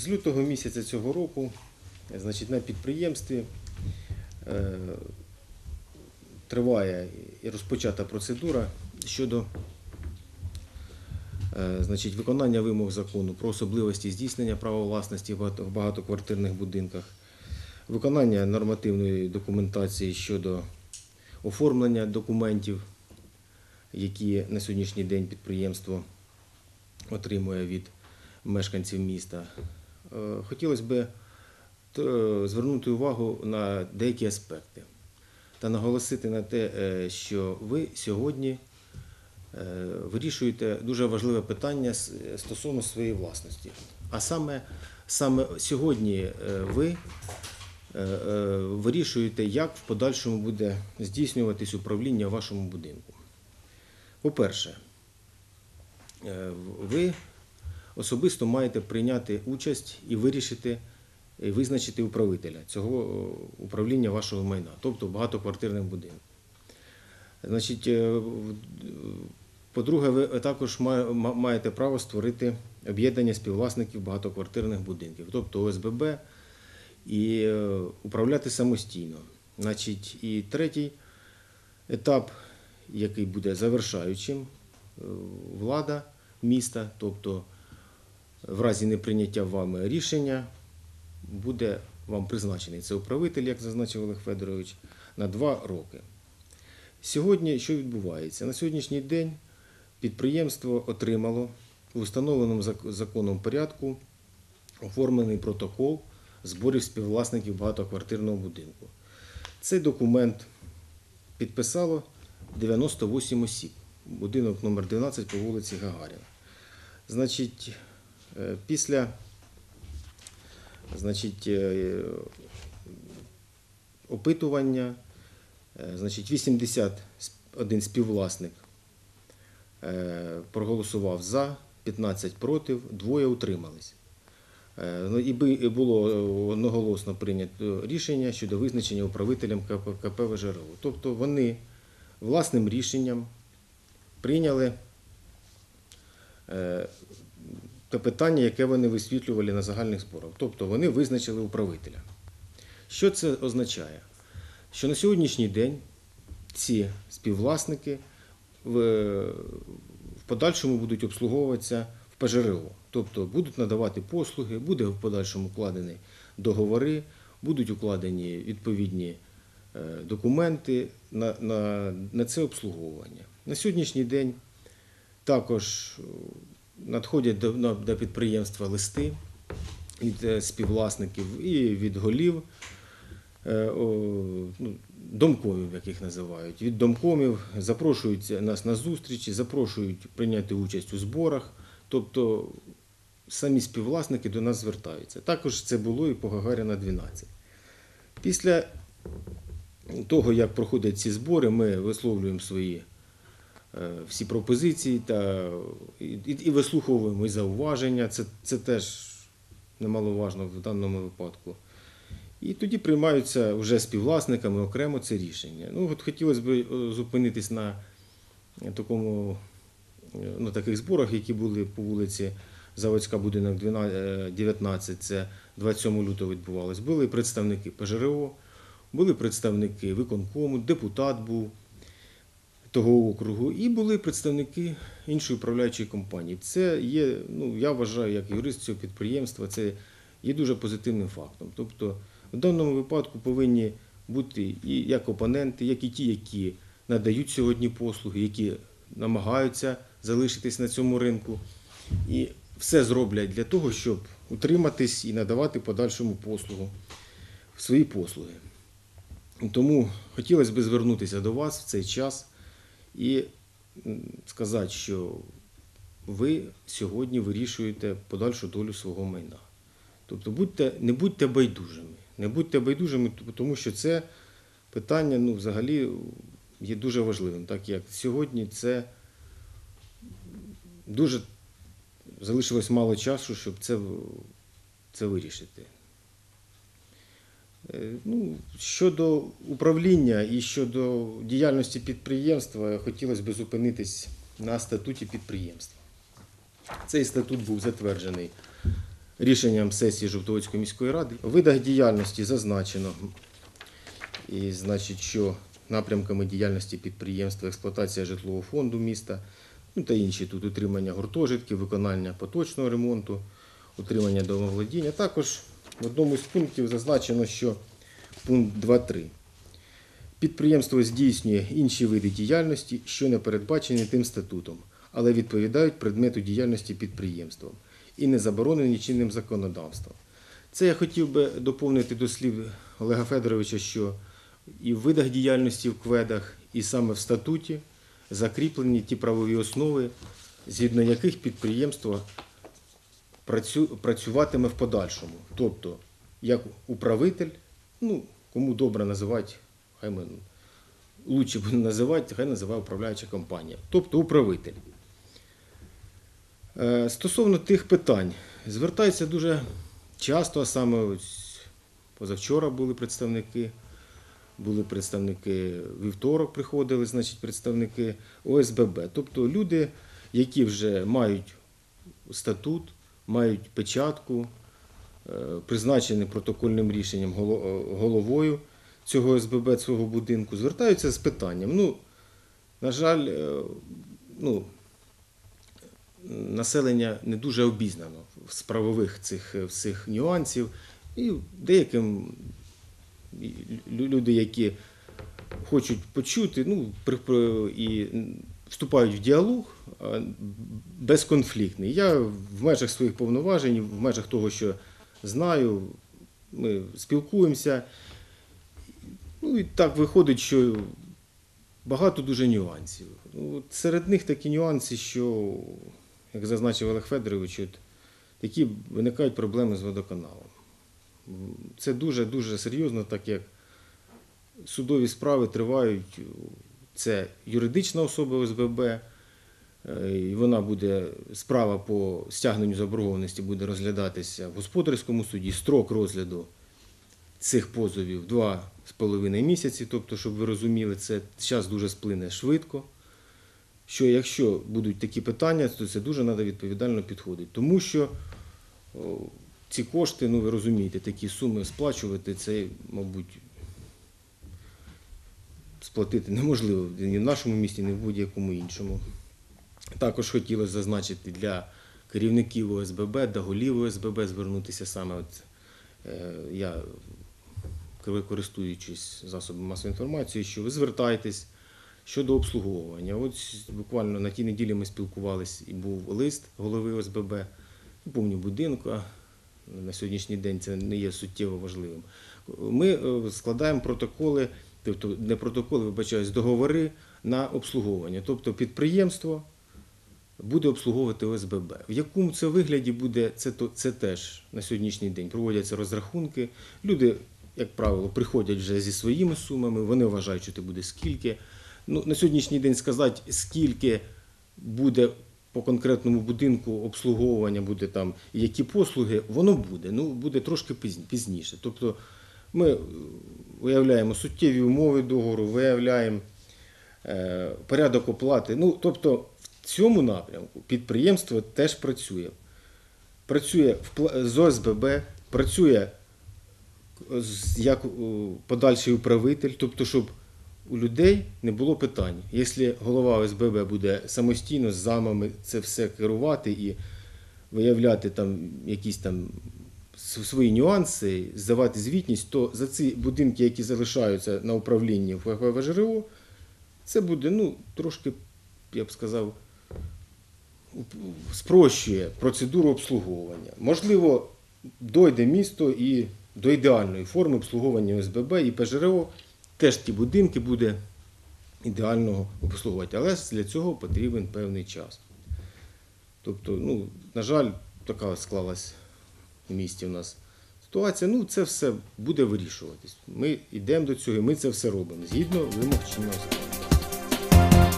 З лютого місяця цього року значить, на підприємстві е, триває і розпочата процедура щодо е, значить, виконання вимог закону про особливості здійснення права власності в багатоквартирних будинках, виконання нормативної документації щодо оформлення документів, які на сьогоднішній день підприємство отримує від мешканців міста. Е, Хотілося б е, звернути увагу на деякі аспекти та наголосити на те, е, що ви сьогодні вирішуєте дуже важливе питання стосовно своєї власності. А саме, саме сьогодні ви вирішуєте, як в подальшому буде здійснюватись управління вашому будинку. По-перше, ви особисто маєте прийняти участь і вирішити і визначити управителя цього е, управління вашого майна, тобто багатоквартирним будинком. Значить, е, по-друге, ви також ма- ма- маєте право створити об'єднання співвласників багатоквартирних будинків, тобто ОСББ, і е, управляти самостійно. Значить, і третій етап, який буде завершаючим, влада міста, тобто в разі неприйняття вами рішення, буде вам призначений це управитель, як зазначив Олег Федорович, на два роки. Сьогодні що відбувається? На сьогоднішній день підприємство отримало у встановленому законом порядку оформлений протокол зборів співвласників багатоквартирного будинку. Цей документ підписало 98 осіб. Будинок номер 12 по вулиці Гагаріна. Значить, після значить, е, опитування, е, значить, 81 співвласник е, проголосував за, 15 проти, двоє утримались. Е, ну, І було е, одноголосно прийнято рішення щодо визначення управителем КП, ВЖРУ. Тобто вони власним рішенням прийняли е, те питання, яке вони висвітлювали на загальних зборах. Тобто вони визначили управителя. Що це означає? Що на сьогоднішній день ці співвласники в, в подальшому будуть обслуговуватися в ПЖРО. Тобто будуть надавати послуги, буде в подальшому вкладені договори, будуть укладені відповідні е, документи на, на, на це обслуговування. На сьогоднішній день також е, надходять до, до підприємства листи від е, співвласників і від голів е, ну, домкомів, як їх називають. Від домкомів запрошують нас на зустрічі, запрошують прийняти участь у зборах. Тобто самі співвласники до нас звертаються. Також це було і по Гагаріна 12. Після того, як проходять ці збори, ми висловлюємо свої всі пропозиції та і, і- вислуховуємо і зауваження. Це, це теж немаловажно в даному випадку. І тоді приймаються вже співвласниками окремо це рішення. Ну, от хотілося б е, зупинитись на такому, е, на таких зборах, які були по вулиці Заводська, будинок 12, е, 19, це 27 лютого відбувалось. Були представники ПЖРО, були представники виконкому, депутат був того округу, і були представники іншої управляючої компанії. Це є, ну я вважаю, як юрист цього підприємства, це є дуже позитивним фактом. Тобто, в даному випадку повинні бути і як опоненти, як і ті, які надають сьогодні послуги, які намагаються залишитись на цьому ринку, і все зроблять для того, щоб утриматись і надавати подальшому послугу свої послуги. Тому хотілося б звернутися до вас в цей час і сказати, що ви сьогодні вирішуєте подальшу долю свого майна. Тобто будьте, не будьте байдужими. Не будьте байдужими, тому що це питання ну, взагалі є дуже важливим, так як сьогодні це дуже залишилось мало часу, щоб це, це вирішити. Е, Ну, щодо управління і щодо діяльності підприємства, хотілося б зупинитись на статуті підприємства. Цей статут був затверджений рішенням сесії Жовтоводської міської ради. У видах діяльності зазначено, і значить, що напрямками діяльності підприємства, експлуатація житлового фонду міста, ну та інші тут утримання гуртожитків, виконання поточного ремонту, утримання домоволодіння. Також в одному з пунктів зазначено, що пункт 2.3. Підприємство здійснює інші види діяльності, що не передбачені тим статутом, але відповідають предмету діяльності підприємства і не заборонені чинним законодавством. Це я хотів би доповнити до слів Олега Федоровича, що і в видах діяльності в кведах, і саме в статуті закріплені ті правові основи, згідно яких підприємство працюватиме в подальшому. Тобто, як управитель, ну, кому добре називати, хай ми лучше буде називати, хай називає управляюча компанія, тобто управитель. Е, Стосовно тих питань, звертаються дуже часто, а саме ось позавчора були представники, були представники вівторок, приходили, значить, представники ОСББ. Тобто люди, які вже мають статут, мають печатку, е, призначені протокольним рішенням е, головою цього СББ, цього будинку, звертаються з питанням. Ну, на жаль, е, ну, населення не дуже обізнано з правових цих всіх нюансів. І деяким люди, які хочуть почути, ну, і вступають в діалог безконфліктний. Я в межах своїх повноважень, в межах того, що знаю, ми спілкуємося. Ну і так виходить, що багато дуже нюансів. Ну, от серед них такі нюанси, що, як зазначив Олег Федорович, от, такі виникають проблеми з водоканалом. Це дуже-дуже серйозно, так як судові справи тривають. Це юридична особа ОСББ, е, і вона буде, справа по стягненню заборгованості буде розглядатися в господарському суді. Строк розгляду цих позовів два з половиною місяці. Тобто, щоб ви розуміли, це час дуже сплине швидко. Що якщо будуть такі питання, то це дуже треба відповідально підходити. Тому що ці кошти, ну ви розумієте, такі суми сплачувати, це, мабуть, сплатити неможливо ні в нашому місті, ні в будь-якому іншому. Також хотілося зазначити для керівників ОСББ, до голів ОСББ звернутися саме. От, е, я, коли користуючись засобами масової інформації, що ви звертайтесь щодо обслуговування. От буквально на тій неділі ми спілкувалися і був лист голови ОСББ, не помню будинку, на сьогоднішній день це не є суттєво важливим. Ми е, складаємо протоколи, тобто не протоколи, вибачаюсь, договори на обслуговування. Тобто підприємство буде обслуговувати ОСББ. В якому це вигляді буде, це, це теж на сьогоднішній день проводяться розрахунки. Люди, як правило, приходять вже зі своїми сумами, вони вважають, що це буде скільки. Ну, на сьогоднішній день сказати, скільки буде по конкретному будинку обслуговування, буде там, які послуги, воно буде. Ну, буде трошки пізніше. Тобто ми виявляємо суттєві умови договору, виявляємо е, порядок оплати. Ну, тобто, в цьому напрямку підприємство теж працює. Працює з ОСББ, працює як подальший управитель, тобто, щоб у людей не було питань. Якщо голова ОСББ буде самостійно з замами це все керувати і виявляти там якісь там свої нюанси, здавати звітність, то за ці будинки, які залишаються на управлінні в ВЖРО, це буде ну, трошки, я б сказав, спрощує процедуру обслуговування. Можливо, дойде місто і до ідеальної форми обслуговування ОСББ і ПЖРО теж ті будинки буде ідеально обслуговувати. Але для цього потрібен певний час. Тобто, ну, на жаль, така склалась місті у нас ситуація. Ну, це все буде вирішуватись. Ми йдемо до цього, і ми це все робимо згідно вимог чинного законодавства.